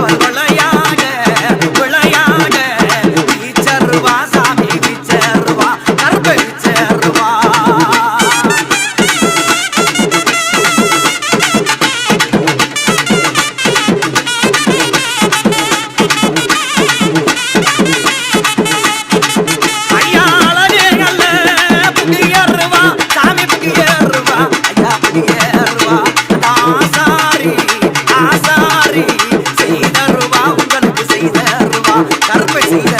二来。கருமை செய்த